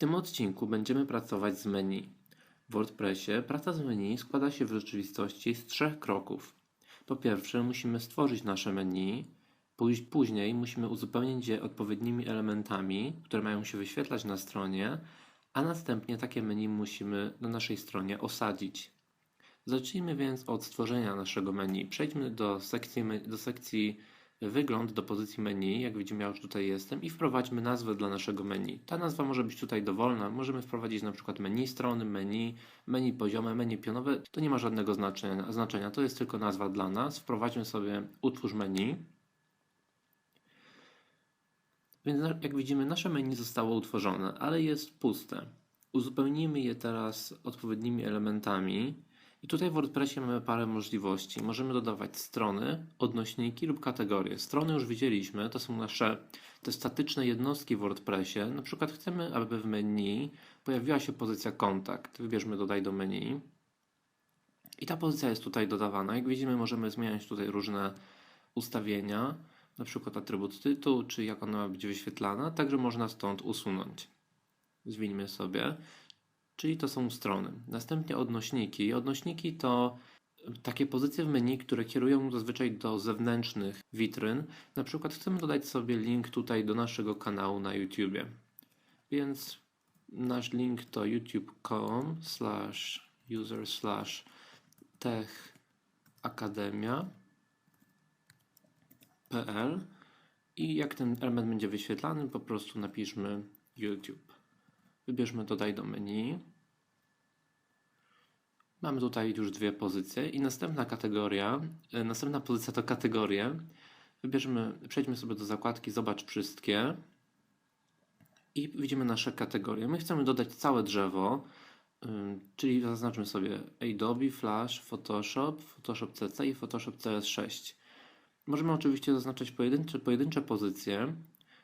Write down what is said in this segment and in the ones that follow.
tym odcinku będziemy pracować z menu. W WordPressie praca z menu składa się w rzeczywistości z trzech kroków. Po pierwsze, musimy stworzyć nasze menu, później musimy uzupełnić je odpowiednimi elementami, które mają się wyświetlać na stronie, a następnie takie menu musimy na naszej stronie osadzić. Zacznijmy więc od stworzenia naszego menu. Przejdźmy do sekcji, do sekcji wygląd, do pozycji menu, jak widzimy ja już tutaj jestem i wprowadźmy nazwę dla naszego menu. Ta nazwa może być tutaj dowolna, możemy wprowadzić na przykład menu strony, menu, menu poziome, menu pionowe, to nie ma żadnego znaczenia, to jest tylko nazwa dla nas. Wprowadźmy sobie utwórz menu. Więc jak widzimy, nasze menu zostało utworzone, ale jest puste. Uzupełnijmy je teraz odpowiednimi elementami. I tutaj w WordPressie mamy parę możliwości. Możemy dodawać strony, odnośniki lub kategorie. Strony już widzieliśmy, to są nasze te statyczne jednostki w WordPressie. Na przykład chcemy, aby w menu pojawiła się pozycja kontakt. Wybierzmy dodaj do menu. I ta pozycja jest tutaj dodawana. Jak widzimy, możemy zmieniać tutaj różne ustawienia, na przykład atrybut tytuł, czy jak ona ma być wyświetlana. Także można stąd usunąć. Zwinьmy sobie. Czyli to są strony. Następnie odnośniki. Odnośniki to takie pozycje w menu, które kierują zazwyczaj do zewnętrznych witryn. Na przykład chcemy dodać sobie link tutaj do naszego kanału na YouTubie. Więc nasz link to youtube.com slash user slash tech akademia pl i jak ten element będzie wyświetlany, po prostu napiszmy YouTube. Wybierzmy dodaj do menu. Mamy tutaj już dwie pozycje i następna kategoria, e, następna pozycja to kategorie. Wybierzmy, przejdźmy sobie do zakładki Zobacz wszystkie i widzimy nasze kategorie. My chcemy dodać całe drzewo, ym, czyli zaznaczmy sobie Adobe, Flash, Photoshop, Photoshop CC i Photoshop CS6. Możemy oczywiście zaznaczać pojedyncze, pojedyncze pozycje,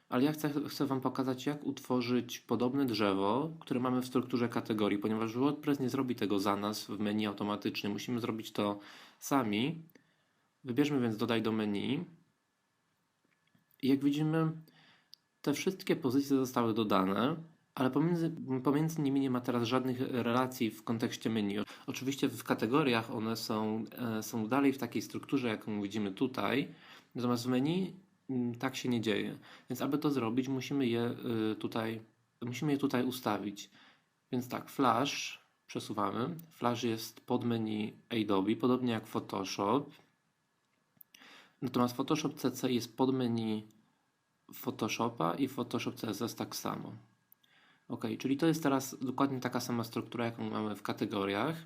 ale ja chcę, chcę Wam pokazać, jak utworzyć podobne drzewo, które mamy w strukturze kategorii, ponieważ WordPress nie zrobi tego za nas w menu automatycznie. Musimy zrobić to sami. Wybierzmy więc dodaj do menu. I jak widzimy, te wszystkie pozycje zostały dodane, ale pomiędzy, pomiędzy nimi nie ma teraz żadnych relacji w kontekście menu. Oczywiście w kategoriach one są, e, są dalej w takiej strukturze, jaką widzimy tutaj, natomiast w menu tak się nie dzieje. Więc aby to zrobić, musimy je y, tutaj, musimy je tutaj ustawić. Więc tak, Flash przesuwamy. Flash jest pod menu Adobe, podobnie jak Photoshop. Natomiast Photoshop CC jest pod menu Photoshopa i Photoshop CSS tak samo. Ok, czyli to jest teraz dokładnie taka sama struktura, jaką mamy w kategoriach.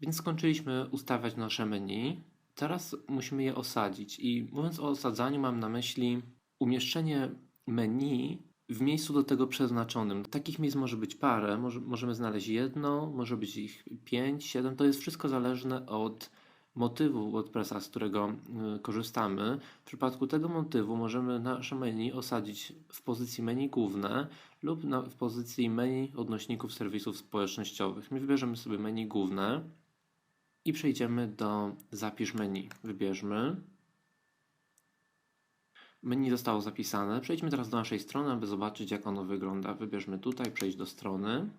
Więc skończyliśmy ustawiać nasze menu. Teraz musimy je osadzić. I mówiąc o osadzaniu, mam na myśli umieszczenie menu w miejscu do tego przeznaczonym. Takich miejsc może być parę, może, możemy znaleźć jedno, może być ich pięć, siedem. To jest wszystko zależne od motywu WordPressa, z którego y, korzystamy. W przypadku tego motywu możemy nasze menu osadzić w pozycji menu główne lub na, w pozycji menu odnośników serwisów społecznościowych. My wybierzemy sobie menu główne i przejdziemy do zapisz menu. Wybierzmy. Menu zostało zapisane. Przejdźmy teraz do naszej strony, aby zobaczyć jak ono wygląda. Wybierzmy tutaj, przejść do strony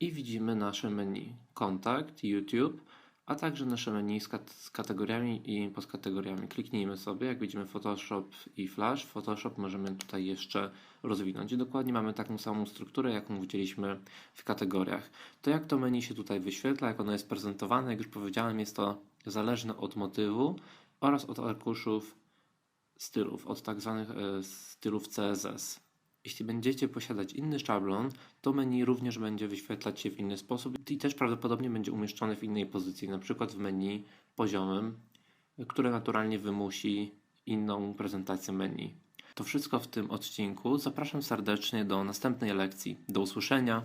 i widzimy nasze menu. Kontakt, YouTube, a także nasze menu z, kat- z kategoriami i podkategoriami. Kliknijmy sobie, jak widzimy Photoshop i Flash. Photoshop możemy tutaj jeszcze rozwinąć. Dokładnie mamy taką samą strukturę, jaką widzieliśmy w kategoriach. To jak to menu się tutaj wyświetla, jak ono jest prezentowane, jak już powiedziałem, jest to zależne od motywu oraz od arkuszów stylów, od tak zwanych e, stylów CSS. Jeśli będziecie posiadać inny szablon, to menu również będzie wyświetlać się w inny sposób i też prawdopodobnie będzie umieszczone w innej pozycji, na przykład w menu poziomym, które naturalnie wymusi inną prezentację menu. To wszystko w tym odcinku. Zapraszam serdecznie do następnej lekcji. Do usłyszenia.